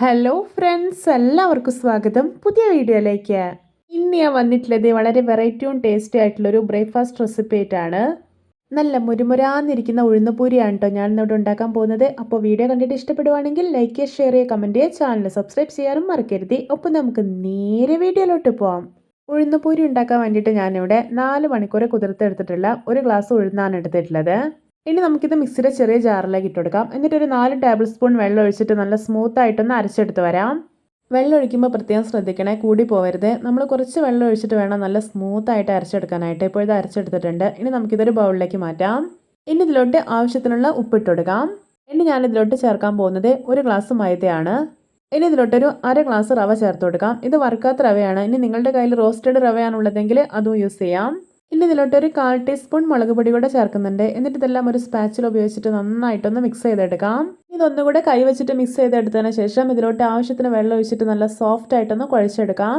Hello friends എല്ലാവർക്കും സ്വാഗതം. പുതിയ വീഡിയോയിലേക്ക്. ഇന്ന് ഞാൻ വന്നിട്ടുള്ളത് വളരെ വെറൈറ്റിയും ടേസ്റ്റി ആയിട്ടുള്ളൊരു ബ്രേക്ക്ഫാസ്റ്റ് റെസിപ്പി ആയിട്ടാണ്. നല്ല മുരുമുരാന്നിരിക്കുന്ന ഉഴുന്നുപൂരിയാണ് കേട്ടോ ഞാൻ ഇന്നോട് ഉണ്ടാക്കാൻ പോകുന്നത്. അപ്പോൾ വീഡിയോ കണ്ടിട്ട് ഇഷ്ടപ്പെടുവാണെങ്കിൽ ലൈക്ക് ഷെയർ ചെയ്യുക കമന്റ് ചെയ്യുക ചാനൽ സബ്സ്ക്രൈബ് ചെയ്യാനും മറക്കരുത്. ഒപ്പം നമുക്ക് നേരെ വീഡിയോയിലോട്ട് പോവാം. ഉഴുന്നുപൂരി ഉണ്ടാക്കാൻ വേണ്ടിയിട്ട് ഞാനിവിടെ നാല് മണിക്കൂർ കുതിർത്തെടുത്തിട്ടുള്ള ഒരു ഗ്ലാസ് ഉഴുന്നാണ് എടുത്തിട്ടുള്ളത്. ഇനി നമുക്കിത് മിക്സിയുടെ ചെറിയ ജാറിലേക്ക് ഇട്ട് കൊടുക്കാം എന്നിട്ട് ഒരു നാല് ടേബിൾ സ്പൂൺ വെള്ളം ഒഴിച്ചിട്ട് നല്ല സ്മൂത്ത് ആയിട്ടൊന്ന് അരച്ചെടുത്ത് വരാം. വെള്ളം ഒഴിക്കുമ്പോൾ പ്രത്യേകം ശ്രദ്ധിക്കണേ കൂടി പോകരുത് നമ്മൾ കുറച്ച് വെള്ളം ഒഴിച്ചിട്ട് വേണം നല്ല സ്മൂത്ത് ആയിട്ട് അരച്ചെടുക്കാനായിട്ട്. ഇപ്പോൾ ഇത് അരച്ചെടുത്തിട്ടുണ്ട്. ഇനി നമുക്കിതൊരു ബൗളിലേക്ക് മാറ്റാം. ഇനി ഇതിലോട്ട് ആവശ്യത്തിനുള്ള ഉപ്പിട്ട് കൊടുക്കാം ഇനി ഞാൻ ഇതിലോട്ട് ചേർക്കാൻ പോകുന്നത് ഒരു ഗ്ലാസ് മൈദയാണ്. ഇനി ഇതിലോട്ടൊരു അര ഗ്ലാസ് റവ ചേർത്ത് കൊടുക്കാം. ഇത് വറുക്കാത്ത റവയാണ്. ഇനി നിങ്ങളുടെ കയ്യിൽ റോസ്റ്റഡ് റവയാണുള്ളതെങ്കിൽ അതും യൂസ് ചെയ്യാം. ഇനി ഇതിലോട്ട് ഒരു കാൽ ടീസ്പൂൺ മുളക് പൊടി കൂടെ ചേർക്കുന്നുണ്ട്. എന്നിട്ട് ഇതെല്ലാം ഒരു സ്പാച്ചിൽ ഉപയോഗിച്ചിട്ട് നന്നായിട്ടൊന്ന് മിക്സ് ചെയ്തെടുക്കാം. ഇതൊന്നുകൂടെ കൈ വെച്ചിട്ട് മിക്സ് ചെയ്തെടുത്തതിന് ശേഷം ഇതിലോട്ട് ആവശ്യത്തിന് വെള്ളം ഒഴിച്ചിട്ട് നല്ല സോഫ്റ്റ് ആയിട്ടൊന്ന് കുഴച്ചെടുക്കാം.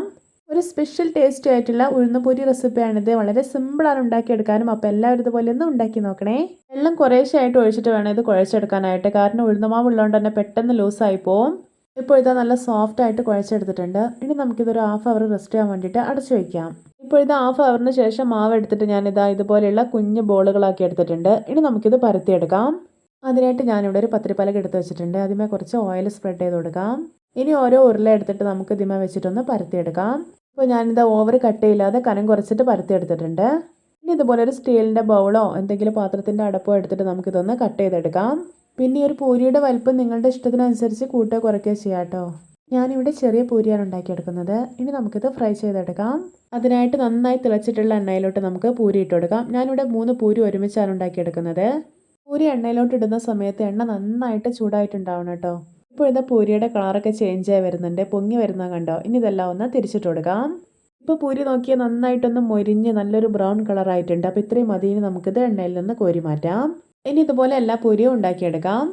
ഒരു സ്പെഷ്യൽ ടേസ്റ്റി ആയിട്ടുള്ള ഉഴുന്നുപൂരി റെസിപ്പിയാണിത് വളരെ സിമ്പിളാണ് ഉണ്ടാക്കിയെടുക്കാനും. അപ്പോൾ എല്ലാവരും ഇതുപോലെ ഒന്ന് ഉണ്ടാക്കി നോക്കണേ. വെള്ളം കുറേശ്ശായിട്ട് ഒഴിച്ചിട്ട് വേണം ഇത് കുഴച്ചെടുക്കാനായിട്ട്. കാരണം ഉഴുന്നുമാവ് ഉള്ളതുകൊണ്ട് തന്നെ പെട്ടെന്ന് ലൂസായി പോവും. ഇപ്പോൾ ഇതാ നല്ല സോഫ്റ്റ് ആയിട്ട് കുഴച്ചെടുത്തിട്ടുണ്ട്. ഇനി നമുക്കിതൊരു ഹാഫ് അവർ റെസ്റ്റ് ചെയ്യാൻ വേണ്ടിയിട്ട് അടച്ചു വയ്ക്കാം ഇപ്പോൾ ഇത് ഹാഫ് അവറിന് ശേഷം മാവ് എടുത്തിട്ട് ഞാൻ ഇതാ ഇതുപോലെയുള്ള കുഞ്ഞ് ബോളുകളാക്കി എടുത്തിട്ടുണ്ട്. ഇനി നമുക്കിത് പരത്തിയെടുക്കാം. അതിനായിട്ട് ഞാനിവിടെ ഒരു പത്തിരിപ്പലക എടുത്ത് വെച്ചിട്ടുണ്ട്. അതിമേ കുറച്ച് ഓയിൽ സ്പ്രെഡ് ചെയ്ത് കൊടുക്കാം. ഇനി ഓരോ ഉരുള എടുത്തിട്ട് നമുക്ക് ഇതിമേ വെച്ചിട്ടൊന്ന് പരത്തിയെടുക്കാം. ഇപ്പോൾ ഞാനിത് ഓവർ കട്ട് ചെയ്യില്ലാതെ കനം കുറച്ചിട്ട് പരത്തിയെടുത്തിട്ടുണ്ട്. ഇനി ഇതുപോലെ ഒരു സ്റ്റീലിന്റെ ബൗളോ എന്തെങ്കിലും പാത്രത്തിന്റെ അടപ്പോ എടുത്തിട്ട് നമുക്കിതൊന്ന് കട്ട് ചെയ്തെടുക്കാം. പിന്നെ ഒരു പൂരിയുടെ വലിപ്പം നിങ്ങളുടെ ഇഷ്ടത്തിനനുസരിച്ച് കൂട്ടുക കുറയ്ക്കുകയോ ചെയ്യാം കേട്ടോ. ഞാനിവിടെ ചെറിയ പൂരിയാണ് ഉണ്ടാക്കിയെടുക്കുന്നത്. ഇനി നമുക്കിത് ഫ്രൈ ചെയ്തെടുക്കാം. അതിനായിട്ട് നന്നായി തിളച്ചിട്ടുള്ള എണ്ണയിലോട്ട് നമുക്ക് പൂരി ഇട്ട് ഞാനിവിടെ മൂന്ന് പൂരി ഒരുമിച്ചാണ് ഉണ്ടാക്കിയെടുക്കുന്നത്. പൂരി എണ്ണയിലോട്ട് ഇടുന്ന സമയത്ത് എണ്ണ നന്നായിട്ട് ചൂടായിട്ടുണ്ടാവണം കേട്ടോ. ഇപ്പോൾ ഇത് പൂരിയുടെ കളറൊക്കെ ചേഞ്ച് ആയി വരുന്നുണ്ട്. പൊങ്ങി വരുന്ന കണ്ടോ? ഇനി ഇതെല്ലാം ഒന്ന് തിരിച്ചിട്ട് കൊടുക്കാം. ഇപ്പോൾ പൂരി നോക്കിയാൽ നന്നായിട്ടൊന്ന് മൊരിഞ്ഞ് നല്ലൊരു ബ്രൗൺ കളറായിട്ടുണ്ട് അപ്പോൾ ഇത്രയും മതി. ഇനി നമുക്കിത് എണ്ണയിൽ നിന്ന് കോരി മാറ്റാം. ഇനി ഇതുപോലെ എല്ലാ പൂരിയും ഉണ്ടാക്കിയെടുക്കാം.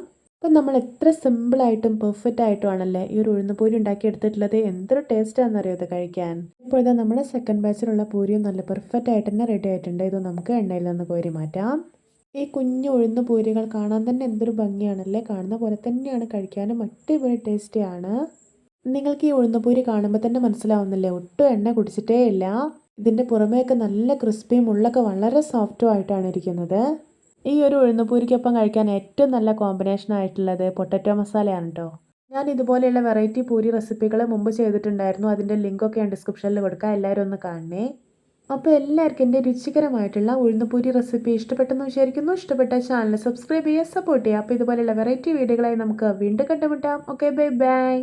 അപ്പം നമ്മൾ എത്ര സിമ്പിളായിട്ടും പെർഫെക്റ്റ് ആയിട്ടും ആണല്ലേ ഈ ഒരു ഉണ്ടാക്കി എടുത്തിട്ടുള്ളത് എന്തൊരു ടേസ്റ്റാണെന്നറിയോ ഇത് കഴിക്കാൻ? ഇപ്പോൾ ഇതാ നമ്മുടെ സെക്കൻഡ് ബാച്ചിലുള്ള പൂരിയും നല്ല പെർഫെക്റ്റ് ആയിട്ട് തന്നെ റെഡി ആയിട്ടുണ്ട്. ഇത് നമുക്ക് എണ്ണയിൽ നിന്ന് കോരി മാറ്റാം. ഈ കുഞ്ഞു ഉഴുന്ന പൂരികൾ കാണാൻ തന്നെ എന്തൊരു ഭംഗിയാണല്ലേ? കാണുന്ന പോലെ തന്നെയാണ് കഴിക്കാനും അടിപൊളി ടേസ്റ്റിയാണ് നിങ്ങൾക്ക് ഈ ഉഴുന്നപ്പൂരി കാണുമ്പോൾ തന്നെ മനസ്സിലാവുന്നില്ലേ? ഒട്ടും എണ്ണ കുടിച്ചിട്ടേ ഇല്ല. ഇതിന്റെ പുറമേയൊക്കെ നല്ല ക്രിസ്പിയും ഉള്ളൊക്കെ വളരെ സോഫ്റ്റും ആയിട്ടാണ് ഇരിക്കുന്നത്. ഈ ഒരു ഉഴുന്നുപൂരിക്കൊപ്പം കഴിക്കാൻ ഏറ്റവും നല്ല കോമ്പിനേഷൻ ആയിട്ടുള്ളത് പൊട്ടറ്റോ മസാലയാണ് കേട്ടോ ഞാൻ ഇതുപോലെയുള്ള വെറൈറ്റി പൂരി റെസിപ്പികൾ മുമ്പ് ചെയ്തിട്ടുണ്ടായിരുന്നു. അതിന്റെ ലിങ്കൊക്കെ ഞാൻ ഡിസ്ക്രിപ്ഷനിൽ കൊടുക്കാം. എല്ലാവരും ഒന്ന് കാണണേ. അപ്പോൾ എല്ലാവർക്കും എന്റെ രുചികരമായിട്ടുള്ള ഉഴുന്നുപൂരി റെസിപ്പി ഇഷ്ടപ്പെട്ടെന്ന് വിചാരിക്കുന്നു. ഇഷ്ടപ്പെട്ട ചാനൽ സബ്സ്ക്രൈബ് ചെയ്യുക സപ്പോർട്ട് ചെയ്യുക. അപ്പോൾ ഇതുപോലെയുള്ള വെറൈറ്റി വീഡിയോകളായി നമുക്ക് വീണ്ടും കണ്ടുമുട്ടാം. Okay bye bye